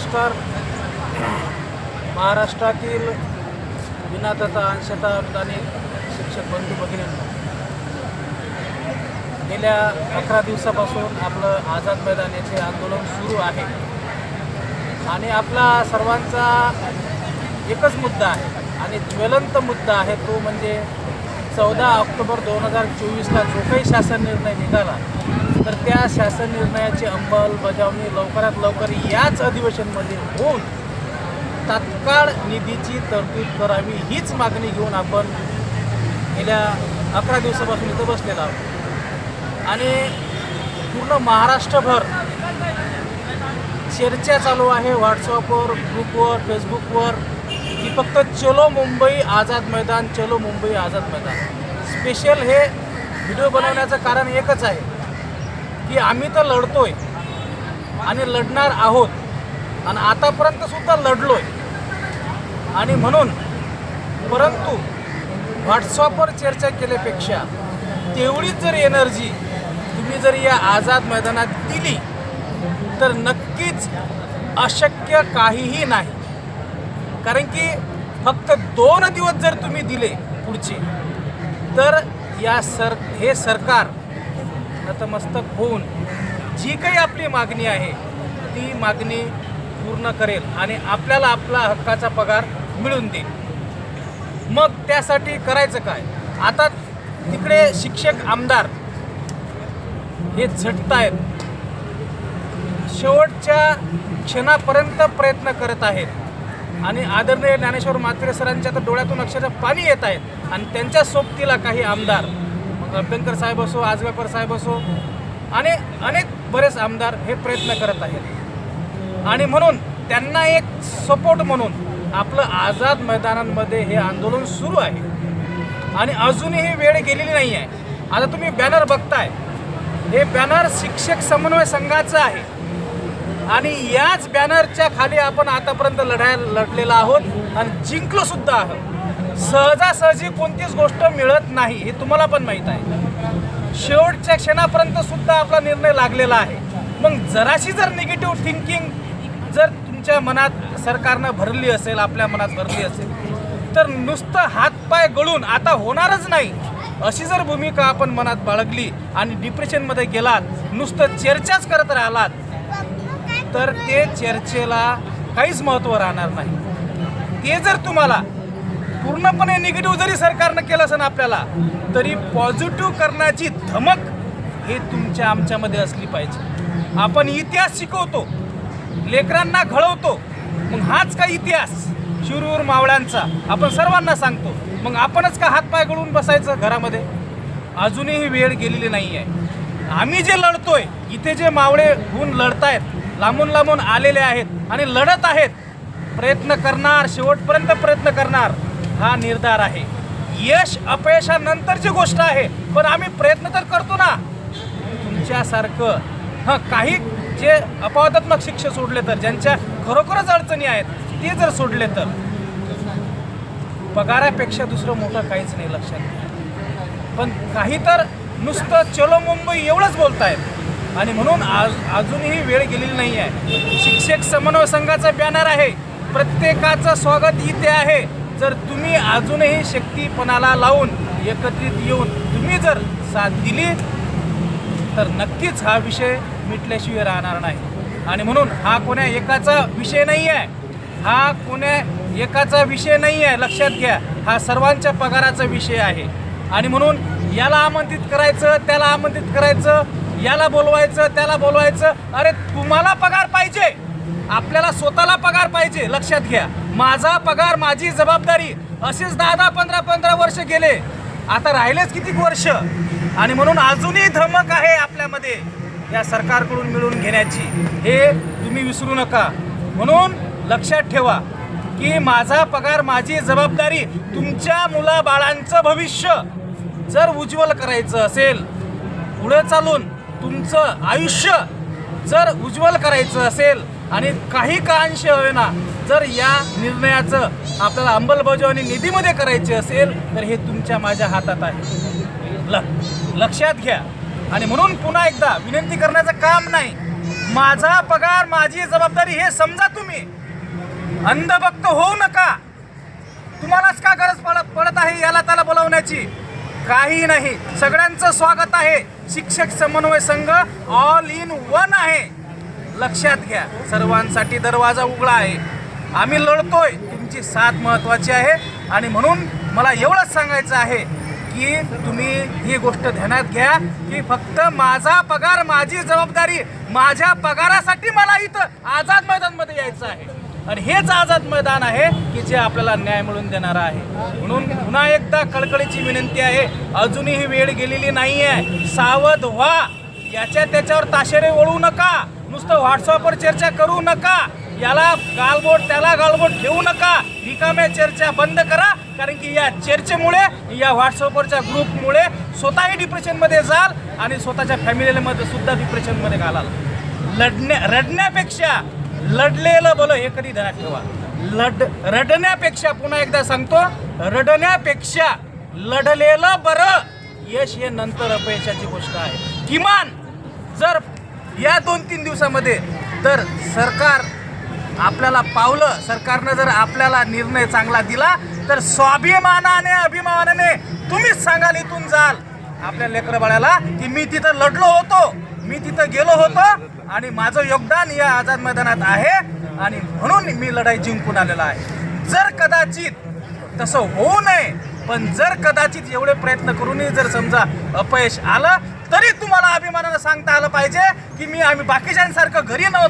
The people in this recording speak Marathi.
नमस्कार महाराष्ट्रातील विनाताचा अंशता अंशतः शिक्षक बंधू भगिनींना गेल्या अकरा दिवसापासून आपलं आझाद मैदान येथे आंदोलन सुरू आहे. आणि आपला सर्वांचा एकच मुद्दा आहे आणि ज्वलंत मुद्दा आहे तो म्हणजे चौदा ऑक्टोबर दोन हजार चोवीसला जो काही शासन निर्णय निघाला तर त्या शासन निर्णयाची अंमलबजावणी लवकरात लवकर याच अधिवेशनमध्ये होऊन तात्काळ निधीची तरतूद करावी हीच मागणी घेऊन आपण गेल्या अकरा दिवसापासून इथं बसलेलो आहोत. आणि पूर्ण महाराष्ट्रभर चर्चा चालू आहे. व्हॉट्सअपवर ग्रुपवर फेसबुकवर फक्त चलो मुंबई आझाद मैदान चलो मुंबई आझाद मैदान. स्पेशल हे व्हिडिओ बनवण्याचं कारण एकच आहे की आम्ही तर लढतोय आणि लढणार आहोत. आणि आतापर्यंत सुद्धा लढलोय. आणि म्हणून परंतु व्हॉट्सअपवर चर्चा केल्यापेक्षा तेवढीच जर एनर्जी तुम्ही जर या आझाद मैदानात दिली तर नक्कीच अशक्य काहीही नाही. कारण की फक्त दोन दिवस जर तुम्ही दिले पुढचे तर या सर हे सरकार नतमस्तक होऊन जी काही आपली मागणी आहे ती मागणी पूर्ण करेल आणि आपल्याला आपला हक्काचा पगार मिळून देईल. मग त्यासाठी करायचं काय? आता तिकडे शिक्षक आमदार हे झटत आहेत शेवटच्या क्षणापर्यंत प्रयत्न करत आहेत. आणि आदरणीय ज्ञानेश्वर म्हात्रे सरांच्या तर डोळ्यातून अक्षरशः पाणी येत आहेत आणि त्यांच्या सोबतीला काही आमदार मग अभ्यंकर साहेब असो आजगावकर साहेब असो आणि अनेक बरेच आमदार हे प्रयत्न करत आहेत. आणि म्हणून त्यांना एक सपोर्ट म्हणून आपलं आझाद मैदानांमध्ये हे आंदोलन सुरू आहे. आणि अजूनही वेळ गेलेली नाही आहे आता तुम्ही बॅनर बघताय. हे बॅनर शिक्षक समन्वय संघाचं आहे. आणि याच बॅनरच्या खाली आपण आतापर्यंत लढायला लढलेला आहोत आणि जिंकलो सुद्धा आहोत. सहजासहजी कोणतीच गोष्ट मिळत नाही हे तुम्हाला पण माहीत आहे. शेवटच्या क्षणापर्यंत सुद्धा आपला निर्णय लागलेला आहे. मग जराशी जर निगेटिव्ह थिंकिंग जर तुमच्या मनात सरकारनं भरली असेल आपल्या मनात भरली असेल तर नुसतं हातपाय गळून आता होणारच नाही. अशी जर भूमिका आपण मनात बाळगली आणि डिप्रेशनमध्ये गेलात नुसतं चर्चाच करत राहिलात तर ते चर्चेला काहीच महत्त्व राहणार नाही. ते जर तुम्हाला पूर्णपणे निगेटिव्ह जरी सरकारनं केलं असं आपल्याला तरी पॉझिटिव्ह करण्याची धमक हे तुमच्या आमच्यामध्ये असली पाहिजे. आपण इतिहास शिकवतो लेकरांना घडवतो मग हाच का इतिहास? शिरूर मावळ्यांचा. आपण सर्वांना सांगतो मग आपणच का हातपाय गळून बसायचं घरामध्ये? अजूनही वेळ गेलेली नाही आहे आम्ही जे लढतोय इथे जे मावळे होऊन लढतायत लांबून लांबून आलेले आहेत आणि लढत आहेत. प्रयत्न करणार शेवटपर्यंत प्रयत्न करणार हा निर्धार आहे. यश अपयशानंतरची गोष्ट आहे पण आम्ही प्रयत्न तर करतो ना. तुमच्यासारखं हां काही जे अपवादात्मक शिक्षक सोडले तर ज्यांच्या खरोखरच अडचणी आहेत ते जर सोडले तर. पगारापेक्षा दुसरं मोठं काहीच नाही लक्षात. पण काही तर नुसतं चलो मुंबई एवढंच बोलतायत. आणि म्हणून आज अजूनही वेळ गेलेली नाही आहे. शिक्षक समन्वय संघाचा बॅनर आहे. प्रत्येकाचं स्वागत इथे आहे. जर तुम्ही अजूनही शक्तीपणाला लावून एकत्रित येऊन तुम्ही जर साथ दिली तर नक्कीच हा विषय मिटल्याशिवाय राहणार नाही. आणि म्हणून हा कोण्या एकाचा विषय नाही आहे. हा कोण्या एकाचा विषय नाही आहे. लक्षात घ्या हा सर्वांच्या पगाराचा विषय आहे. आणि म्हणून याला आमंत्रित करायचं त्याला आमंत्रित करायचं याला बोलवायचं त्याला बोलवायचं. अरे तुम्हाला पगार पाहिजे. आपल्याला स्वतःला पगार पाहिजे. लक्षात घ्या. माझा पगार माझी जबाबदारी. असेच दहा दहा पंधरा पंधरा वर्ष गेले. आता राहिलेच किती वर्ष? आणि म्हणून अजूनही धमक आहे आपल्यामध्ये या सरकारकडून मिळून घेण्याची. हे तुम्ही विसरू नका. म्हणून लक्षात ठेवा की माझा पगार माझी जबाबदारी तुमच्या मुलाबाळांचं भविष्य. जर उज्ज्वल करायचं असेल पुढे चालून तुमचं आयुष्य जर उज्ज्वल करायचं असेल आणि काही कांश होईना जर या निर्णयाचं आपल्याला अंमलबजावणी निधीमध्ये करायची असेल तर हे तुमच्या माझ्या हातात आहे. ल लक्षात घ्या. आणि म्हणून पुन्हा एकदा विनंती करण्याचं काम नाही. माझा पगार माझी जबाबदारी हे समजा तुम्ही. अंधभक्त होऊ नका. तुम्हालाच का गरज पडत पडत आहे याला त्याला बोलावण्याची? काही नाही. सगळ्यांचं स्वागत आहे. शिक्षक समन्वय संघ ऑल इन वन आहे. लक्षात घ्या सर्वांसाठी दरवाजा उघडा आहे. आम्ही लढतोय. तुमची साथ महत्वाची आहे. आणि म्हणून मला एवढंच सांगायचं आहे की तुम्ही ही गोष्ट ध्यानात घ्या की फक्त माझा पगार माझी जबाबदारी माझ्या पगारासाठी मला इथं आझाद मैदानमध्ये यायचं आहे. आणि हेच आझाद मैदान आहे की जे आपल्याला न्याय मिळवून देणार आहे. म्हणून पुन्हा एकदा कळकळीची विनंती आहे अजूनही वेळ गेलेली नाही आहे सावध व्हा. याच्या त्याच्यावर ताशेरे वळू नका. नुसतं व्हॉट्सअपवर चर्चा करू नका. याला गालबोट त्याला गालबोट ठेवू नका. रिकाम्या चर्चा बंद करा. कारण की या चर्चेमुळे या व्हॉट्सअपवरच्या ग्रुपमुळे स्वतःही डिप्रेशनमध्ये जाल आणि स्वतःच्या फॅमिलीमध्ये सुद्धा डिप्रेशनमध्ये घालाल. लढण्या रडण्यापेक्षा लढलेलं बोल हे कधी ध्यानात ठेवा. लढ रडण्यापेक्षा पुन्हा एकदा सांगतो रडण्यापेक्षा लढलेलं बरं. यश हे नंतर अपयशाची गोष्ट आहे. किमान जर या दोन तीन दिवसामध्ये तर सरकार आपल्याला पावलं सरकारनं जर आपल्याला निर्णय चांगला दिला तर स्वाभिमानाने अभिमानाने तुम्हीच सांगाल इथून जाल. आपल्या लेकरबाळाला की मी तिथं लढलो होतो मी तिथं गेलो होतो आणि माझं योगदान या आझाद मैदानात आहे. आणि म्हणून मी लढाई जिंकून आलेला आहे. जर कदाचित तसं होऊ नये पण जर कदाचित एवढे प्रयत्न करूनही जर समजा अपयश आलं तरी तुम्हाला अभिमानानं सांगता आलं पाहिजे की मी आम्ही बाकीच्यांसारखं घरी नव्हतो.